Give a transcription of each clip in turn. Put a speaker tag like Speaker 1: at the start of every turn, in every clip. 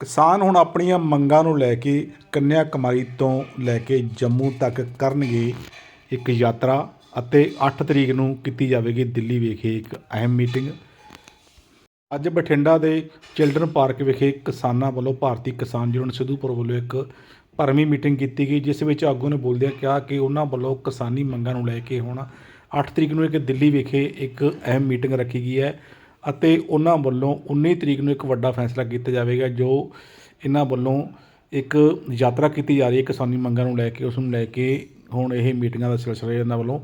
Speaker 1: ਕਿਸਾਨ ਹੁਣ ਆਪਣੀਆਂ ਮੰਗਾਂ ਨੂੰ ਲੈ ਕੇ ਕੰਨਿਆ ਕੁਮਾਰੀ ਤੋਂ ਲੈ ਕੇ ਜੰਮੂ ਤੱਕ ਕਰਨਗੇ ਇੱਕ ਯਾਤਰਾ ਅਤੇ 8 ਤਰੀਕ ਨੂੰ ਕੀਤੀ ਜਾਵੇਗੀ ਦਿੱਲੀ ਵਿਖੇ ਇੱਕ ਅਹਿਮ ਮੀਟਿੰਗ। ਅੱਜ ਬਠਿੰਡਾ ਦੇ ਚਿਲਡਰਨ ਪਾਰਕ ਵਿਖੇ ਕਿਸਾਨਾਂ ਵੱਲੋਂ ਭਾਰਤੀ ਕਿਸਾਨ ਯੂਨੀਅਨ ਸਿੱਧੂਪੁਰ ਵੱਲੋਂ ਇੱਕ ਭਰਵੀਂ ਮੀਟਿੰਗ ਕੀਤੀ ਗਈ, ਜਿਸ ਵਿੱਚ ਆਗੂ ਨੇ ਬੋਲਦਿਆਂ ਕਿਹਾ ਕਿ ਉਹਨਾਂ ਵੱਲੋਂ ਕਿਸਾਨੀ ਮੰਗਾਂ ਨੂੰ ਲੈ ਕੇ ਹੁਣ 8 ਤਰੀਕ ਨੂੰ ਇੱਕ ਦਿੱਲੀ ਵਿਖੇ ਇੱਕ ਅਹਿਮ ਮੀਟਿੰਗ ਰੱਖੀ ਗਈ ਹੈ। ਅਤੇ ਉਹਨਾਂ ਵੱਲੋਂ 19 ਤਰੀਕ ਨੂੰ ਇੱਕ ਵੱਡਾ ਫੈਸਲਾ ਕੀਤਾ ਜਾਵੇਗਾ, ਜੋ ਇਹਨਾਂ ਵੱਲੋਂ ਇੱਕ ਯਾਤਰਾ ਕੀਤੀ ਜਾ ਰਹੀ ਹੈ ਕਿਸਾਨੀ ਮੰਗਾਂ ਨੂੰ ਲੈ ਕੇ, ਉਸ ਨੂੰ ਲੈ ਕੇ ਹੁਣ ਇਹ ਮੀਟਿੰਗਾਂ ਦਾ ਸਿਲਸਿਲਾ ਇਹਨਾਂ ਵੱਲੋਂ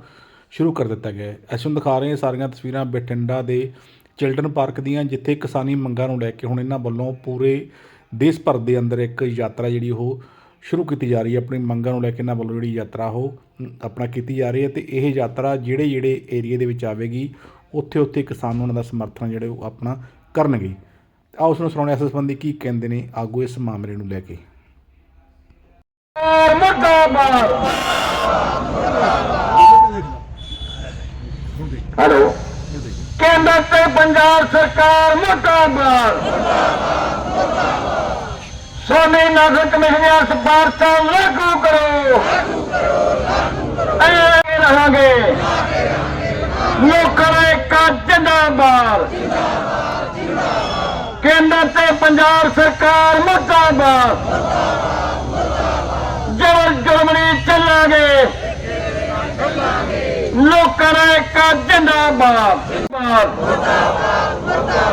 Speaker 1: ਸ਼ੁਰੂ ਕਰ ਦਿੱਤਾ ਗਿਆ ਹੈ। ਅਸੀਂ ਤੁਹਾਨੂੰ ਦਿਖਾ ਰਹੇ ਹਾਂ ਸਾਰੀਆਂ ਤਸਵੀਰਾਂ ਬਠਿੰਡਾ ਦੇ ਚਿਲਡਰਨ ਪਾਰਕ ਦੀਆਂ, ਜਿੱਥੇ ਕਿਸਾਨੀ ਮੰਗਾਂ ਨੂੰ ਲੈ ਕੇ ਹੁਣ ਇਹਨਾਂ ਵੱਲੋਂ ਪੂਰੇ ਦੇਸ਼ ਭਰ ਦੇ ਅੰਦਰ ਇੱਕ ਯਾਤਰਾ ਜਿਹੜੀ ਉਹ ਸ਼ੁਰੂ ਕੀਤੀ ਜਾ ਰਹੀ ਹੈ। ਆਪਣੀ ਮੰਗਾਂ ਨੂੰ ਲੈ ਕੇ ਇਹਨਾਂ ਵੱਲੋਂ ਜਿਹੜੀ ਯਾਤਰਾ ਉਹ ਆਪਣਾ ਕੀਤੀ ਜਾ ਰਹੀ ਹੈ ਤੇ ਇਹ ਯਾਤਰਾ ਜਿਹੜੇ ਜਿਹੜੇ ਏਰੀਆ ਦੇ ਵਿੱਚ ਆਵੇਗੀ ਉੱਥੇ ਉੱਥੇ ਕਿਸਾਨ ਉਹਨਾਂ ਦਾ ਸਮਰਥਨ ਜਿਹੜੇ ਉਹ ਆਪਣਾ ਕਰਨਗੇ। ਆਓ ਉਸ ਨੂੰ ਸੁਣਾਉਣੇ ਇਸ ਸੰਬੰਧੀ ਕੀ ਕਹਿੰਦੇ ਨੇ ਆਗੂ ਇਸ ਮਾਮਲੇ ਨੂੰ ਲੈ ਕੇ।
Speaker 2: ਹੈਲੋ। ਕੇਂਦਰ ਤੇ ਪੰਜਾਬ ਸਰਕਾਰ ਮੁਰਦਾਬਾਦ। ਸੋਨੀ ਨਗਰ ਕਮੇਟੀਆਂ ਸਿਫਾਰਸ਼ਾਂ ਲਾਗੂ ਕਰੋ। ਐ ਰਹਾਂਗੇ। ਲੋਕਾਂ ਦਾ ਇੱਕ ਜਿੰਦਾਬਾਦ। ਕੇਂਦਰ ਤੇ ਪੰਜਾਬ ਸਰਕਾਰ ਮੁਰਦਾਬਾਦ। ਜਬਰ ਜੁਲਮ ਚੱਲਾਂਗੇ। ਲੋਕਾਂ ਦਾ ਇੱਕ ਜਿੰਦਾਬਾਦ।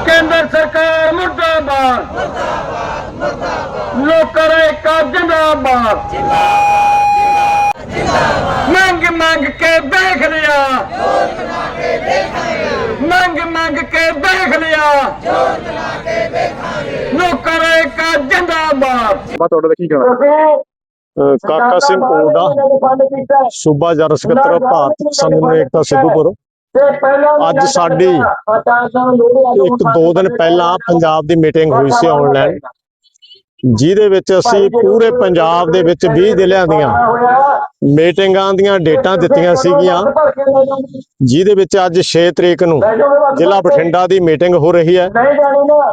Speaker 2: ਕੇਂਦਰ ਸਰਕਾਰ ਮੁਰਦਾਬਾਦ। ਲੋਕਾਂ ਦਾ ਇੱਕ ਜਿੰਦਾਬਾਦ। ਮੰਗ ਮੰਗ ਕੇ ਦੇਖ ਲਿਆ ਮੰਗ ਮੰਗ ਕੇ ਦੇਖ ਲਿਆ। ਲੋਕਾਂ ਦਾ ਇੱਕ ਜਿੰਦਾਬਾਦ।
Speaker 3: ਬਾ ਤੁਹਾਡਾ ਤਾਂ ਕੀ ਕਹਿਣਾ? ਕਾਕਾ ਸਿੰਘ ਕੋਡਾ ਸੂਬਾ ਜਨ ਸਕੱਤਰ ਭਾਰਤ ਯੂਨੀਅਨ ਏਕਤਾ ਸਿੱਧੂਪੁਰ
Speaker 2: ਅੱਜ ਸਾਡੀ
Speaker 3: ਇੱਕ ਦੋ ਦਿਨ ਪਹਿਲਾਂ ਪੰਜਾਬ ਦੀ ਮੀਟਿੰਗ ਹੋਈ ਸੀ ਆਨਲਾਈਨ ਜਿਹਦੇ ਵਿੱਚ ਅਸੀਂ ਪੂਰੇ ਪੰਜਾਬ ਦੇ ਵਿੱਚ 20 ਜ਼ਿਲ੍ਹਿਆਂ ਦੀਆਂ ਮੀਟਿੰਗਾਂ ਦੀਆਂ ਡੇਟਾਂ ਦਿੱਤੀਆਂ ਸੀਗੀਆਂ। ਜਿਹਦੇ ਵਿੱਚ ਅੱਜ 6 ਤਰੀਕ ਨੂੰ ਜ਼ਿਲ੍ਹਾ ਬਠਿੰਡਾ ਦੀ ਮੀਟਿੰਗ ਹੋ ਰਹੀ ਹੈ।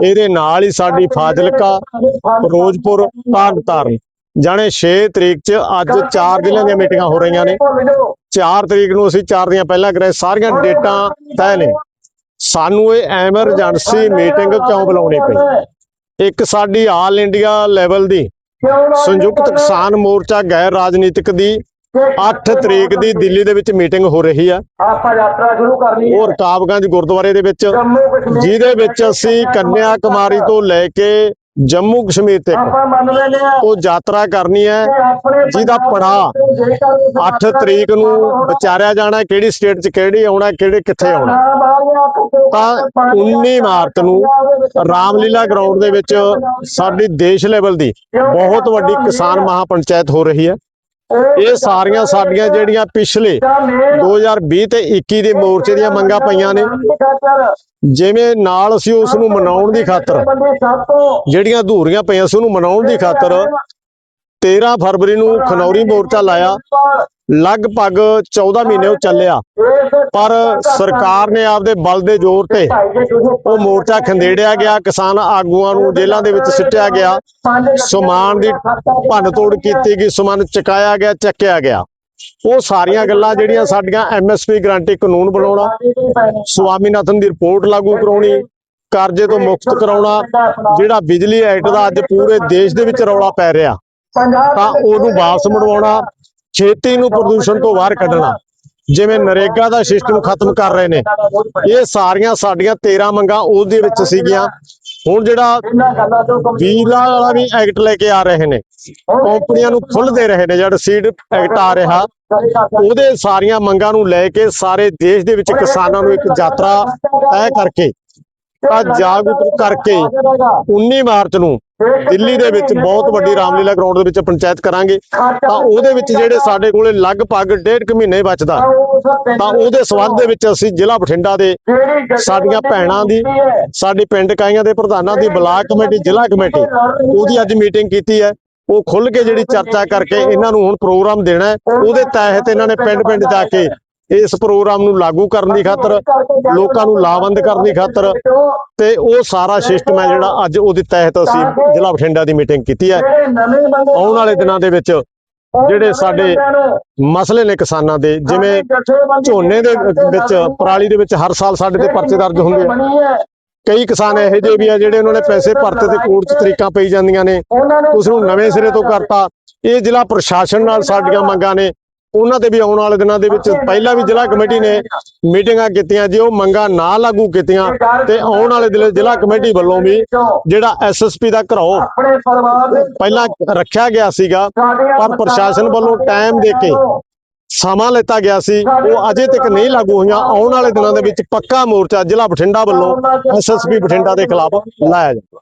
Speaker 3: ਇਹਦੇ ਨਾਲ ਹੀ ਸਾਡੀ ਫਾਜ਼ਿਲਕਾ, ਫਿਰੋਜ਼ਪੁਰ ਤਰਨਤਾਰਨ ਜਾਣੇ 6 ਤਰੀਕ ਚ ਅੱਜ 4 ਜ਼ਿਲ੍ਹਿਆਂ ਦੀਆਂ ਮੀਟਿੰਗਾਂ ਹੋ ਰਹੀਆਂ ਨੇ। 4 ਤਰੀਕ ਨੂੰ ਅਸੀਂ 4 ਦੀਆਂ ਪਹਿਲਾਂ ਕਰੇ ਸਾਰੀਆਂ ਡੇਟਾਂ ਤੈਅ ਨੇ। ਸਾਨੂੰ ਇਹ ਐਮਰਜੈਂਸੀ ਮੀਟਿੰਗ ਕਿਉਂ ਬੁਲਾਉਣੀ ਪਈ? ਇੱਕ ਸਾਡੀ ਆਲ ਇੰਡੀਆ ਲੈਵਲ ਦੀ ਸੰਯੁਕਤ ਕਿਸਾਨ ਮੋਰਚਾ ਗੈਰ ਰਾਜਨੀਤਿਕ ਦੀ 8 ਤਰੀਕ ਦੀ ਦਿੱਲੀ ਦੇ ਵਿੱਚ ਮੀਟਿੰਗ ਹੋ ਰਹੀ ਹੈ
Speaker 2: ਆਪਾਂ ਯਾਤਰਾ ਸ਼ੁਰੂ ਕਰਨੀ
Speaker 3: ਉਹ ਰਕਾਬਗੰਜ ਗੁਰਦੁਆਰੇ ਦੇ ਵਿੱਚ ਜਿਹਦੇ ਵਿੱਚ ਅਸੀਂ ਕੰਨਿਆ ਕੁਮਾਰੀ ਤੋਂ ਲੈ ਕੇ ਜੰਮੂ ਕਸ਼ਮੀਰ ਤੱਕ
Speaker 2: ਆ
Speaker 3: ਉਹ ਯਾਤਰਾ ਕਰਨੀ ਹੈ ਜਿਹਦਾ ਪੜਾਅ 8 ਤਰੀਕ ਨੂੰ ਵਿਚਾਰਿਆ ਜਾਣਾ ਕਿਹੜੀ ਸਟੇਟ 'ਚ ਕਿਹੜੀ ਆਉਣਾ ਕਿਹੜੇ ਕਿੱਥੇ ਆਉਣਾ। ਤਾਂ 19 ਮਾਰਚ ਨੂੰ ਰਾਮਲੀਲਾ ਗਰਾਊਂਡ ਦੇ ਵਿੱਚ ਸਾਡੀ ਦੇਸ਼ ਲੈਵਲ ਦੀ ਬਹੁਤ ਵੱਡੀ ਕਿਸਾਨ ਮਹਾਪੰਚਾਇਤ ਹੋ ਰਹੀ ਹੈ। ਇਹ ਸਾਰੀਆਂ ਸਾਡੀਆਂ ਜਿਹੜੀਆਂ ਪਿਛਲੇ 2020 ਤੇ 21 ਦੇ ਮੋਰਚੇ ਦੀਆਂ ਮੰਗਾਂ ਪਈਆਂ ਨੇ। ਜਿਵੇਂ ਨਾਲ ਅਸੀਂ ਉਸ ਨੂੰ ਮਨਾਉਣ ਦੀ ਖਾਤਰ ਜਿਹੜੀਆਂ ਅਧੂਰੀਆਂ ਪਈਆਂ ਸੀ ਉਹਨੂੰ ਮਨਾਉਣ ਦੀ ਖਾਤਰ 13 ਫਰਵਰੀ ਨੂੰ ਖਨੌਰੀ ਮੋਰਚਾ ਲਾਇਆ। ਲਗਭਗ 14 ਮਹੀਨੇ ਉਹ ਚੱਲਿਆ। ਪਰ ਸਰਕਾਰ ਨੇ ਆਪਦੇ ਬਲ ਦੇ ਜ਼ੋਰ ਤੇ ਉਹ ਮੋਰਚਾ ਖੰਡੇੜਿਆ ਗਿਆ, ਕਿਸਾਨ ਆਗੂਆਂ ਨੂੰ ਜੇਲ੍ਹਾਂ ਦੇ ਵਿੱਚ ਸਿੱਟਿਆ ਗਿਆ। ਸਮਾਨ ਦੀ ਭੰਨ ਤੋੜ ਕੀਤੀ ਗਈ, ਸਮਾਨ ਚੁਕਾਇਆ ਗਿਆ, ਚੱਕਿਆ ਗਿਆ। ਉਹ ਸਾਰੀਆਂ ਗੱਲਾਂ ਜਿਹੜੀਆਂ ਸਾਡੀਆਂ ਐਮਐਸਪੀ ਗਰੰਟੀ ਕਾਨੂੰਨ ਬਣਾਉਣਾ, ਸਵਾਮੀਨਾਥਨ ਦੀ ਰਿਪੋਰਟ ਲਾਗੂ ਕਰਾਉਣੀ, ਕਰਜ਼ੇ ਤੋਂ ਮੁਕਤ ਕਰਾਉਣਾ, ਜਿਹੜਾ ਬਿਜਲੀ ਐਕਟ ਦਾ ਅੱਜ ਪੂਰੇ ਦੇਸ਼ ਦੇ ਵਿੱਚ ਰੌਲਾ ਪੈ ਰਿਹਾ, ਤਾਂ ਉਹਨੂੰ ਵਾਪਸ ਮੁੜਵਾਉਣਾ ਖੇਤੀ ਨੂੰ ਪ੍ਰਦੂਸ਼ਣ ਤੋਂ ਬਾਹਰ ਕੱਢਣਾ। ਜਿਵੇਂ ਨਰੇਗਾ ਦਾ ਸਿਸਟਮ ਖਤਮ ਕਰ ਰਹੇ ਨੇ। ਇਹ ਸਾਰੀਆਂ ਸਾਡੀਆਂ 13 ਮੰਗਾਂ ਉਹਦੇ ਵਿੱਚ ਸੀਗੀਆਂ। ਹੁਣ ਜਿਹੜਾ ਵੀਲਾ ਵਾਲਾ ਵੀ ਐਕਟ ਲੈ ਕੇ ਆ ਰਹੇ ਨੇ। ਕੰਪਨੀਆਂ ਨੂੰ ਖੁੱਲ੍ਹ ਦੇ ਰਹੇ ਨੇ ਜਿਹੜਾ ਸੀਡ ਐਕਟ ਆ ਰਿਹਾ। ਉਹਦੇ ਸਾਰੀਆਂ ਮੰਗਾਂ ਨੂੰ ਲੈ ਕੇ ਸਾਰੇ ਦੇਸ਼ ਦੇ ਵਿੱਚ ਕਿਸਾਨਾਂ ਨੂੰ ਇੱਕ ਯਾਤਰਾ ਤੈਅ ਕਰਕੇ ਤਾਂ ਜਾਗਰੂਕ ਕਰਕੇ 19 ਮਾਰਚ ਨੂੰ ਦਿੱਲੀ ਦੇ ਵਿੱਚ ਬਹੁਤ ਵੱਡੀ ਰਾਮਲੀਲਾ ਗਰਾਊਂਡ ਦੇ ਵਿੱਚ ਪੰਚਾਇਤ ਕਰਾਂਗੇ। ਤਾਂ ਉਹਦੇ ਵਿੱਚ ਜਿਹੜੇ ਸਾਡੇ ਕੋਲੇ ਲਗਭਗ ਡੇਢ ਕੁ ਮਹੀਨੇ ਬਚਦਾ, ਤਾਂ ਉਹਦੇ ਸਬੰਧ ਦੇ ਵਿੱਚ ਅਸੀਂ ਜ਼ਿਲ੍ਹਾ ਬਠਿੰਡਾ ਦੇ ਸਾਡੀਆਂ ਭੈਣਾਂ ਦੀ, ਸਾਡੇ ਪਿੰਡ ਕਾਈਆਂ ਦੇ ਪ੍ਰਧਾਨਾਂ ਦੀ ਬਲਾਕ ਕਮੇਟੀ, ਜ਼ਿਲ੍ਹਾ ਕਮੇਟੀ, ਉਹਦੀ ਅੱਜ ਮੀਟਿੰਗ ਕੀਤੀ ਹੈ। ਉਹ ਖੁੱਲ ਕੇ ਜਿਹੜੀ ਚਰਚਾ ਕਰਕੇ ਇਹਨਾਂ ਨੂੰ ਹੁਣ ਪ੍ਰੋਗਰਾਮ ਦੇਣਾ ਉਹਦੇ ਤਹਿਤ ਇਹਨਾਂ ਨੇ ਪਿੰਡ ਪਿੰਡ ਜਾ ਕੇ ਇਸ ਪ੍ਰੋਗਰਾਮ ਨੂੰ ਲਾਗੂ ਕਰਨ ਦੀ ਖਾਤਰ ਲੋਕਾਂ ਨੂੰ ਲਾਭਬੰਦ ਕਰਨ ਦੀ ਖਾਤਰ ਤੇ ਉਹ ਸਾਰਾ ਸਿਸਟਮ ਹੈ ਜਿਹੜਾ ਅੱਜ ਉਹਦੇ ਤਹਿਤ ਅਸੀਂ ਜ਼ਿਲ੍ਹਾ ਬਠਿੰਡਾ ਦੀ ਮੀਟਿੰਗ ਕੀਤੀ ਹੈ। ਆਉਣ ਵਾਲੇ ਦਿਨਾਂ ਦੇ ਵਿੱਚ ਜਿਹੜੇ ਸਾਡੇ ਮਸਲੇ ਨੇ ਕਿਸਾਨਾਂ ਦੇ ਜਿਵੇਂ ਝੋਨੇ ਦੇ ਵਿੱਚ ਪਰਾਲੀ ਦੇ ਵਿੱਚ ਹਰ ਸਾਲ ਸਾਡੇ ਤੇ ਪਰਚੇ ਦਰਜ ਹੁੰਦੇ ਆ। ਕਈ ਕਿਸਾਨ ਇਹੋ ਜਿਹੇ ਵੀ ਆ ਜਿਹੜੇ ਉਹਨਾਂ ਨੇ ਪੈਸੇ ਭਰਤੇ ਤੇ ਕੋਰਟ 'ਚ ਤਰੀਕਾਂ ਪਈ ਜਾਂਦੀਆਂ ਨੇ ਉਸ ਨੂੰ ਨਵੇਂ ਸਿਰੇ ਤੋਂ ਕਰਤਾ। ਇਹ ਜ਼ਿਲ੍ਹਾ ਪ੍ਰਸ਼ਾਸਨ ਨਾਲ ਸਾਡੀਆਂ ਮੰਗਾਂ ਨੇ। ਉਹਨਾਂ ਤੇ ਵੀ ਆਉਣ ਵਾਲੇ ਦਿਨਾਂ ਦੇ ਵਿੱਚ ਪਹਿਲਾਂ ਵੀ ਜ਼ਿਲ੍ਹਾ ਕਮੇਟੀ ਨੇ ਮੀਟਿੰਗਾਂ ਕੀਤੀਆਂ ਜੇ ਉਹ ਮੰਗਾਂ ਨਾ ਲਾਗੂ ਕੀਤੀਆਂ ਤੇ ਆਉਣ ਵਾਲੇ ਦਿਨ ਜ਼ਿਲ੍ਹਾ ਕਮੇਟੀ ਵੱਲੋਂ ਵੀ ਜਿਹੜਾ ਐਸਐਸਪੀ ਦਾ ਘਰੋ
Speaker 2: ਆਪਣੇ ਪਰਿਵਾਰ ਦੇ
Speaker 3: ਪਹਿਲਾਂ ਰੱਖਿਆ ਗਿਆ ਸੀਗਾ ਪਰ ਪ੍ਰਸ਼ਾਸਨ ਵੱਲੋਂ ਟਾਈਮ ਦੇ ਕੇ ਸਮਾਂ ਲਿੱਤਾ ਗਿਆ ਸੀ ਉਹ ਅਜੇ ਤੱਕ ਨਹੀਂ ਲਾਗੂ ਹੋਈਆਂ। ਆਉਣ ਵਾਲੇ ਦਿਨਾਂ ਦੇ ਵਿੱਚ ਪੱਕਾ ਮੋਰਚਾ ਜ਼ਿਲ੍ਹਾ ਬਠਿੰਡਾ ਵੱਲੋਂ ਐਸਐਸਪੀ ਬਠਿੰਡਾ ਦੇ ਖਿਲਾਫ ਲਾਇਆ ਜਾਊਗਾ।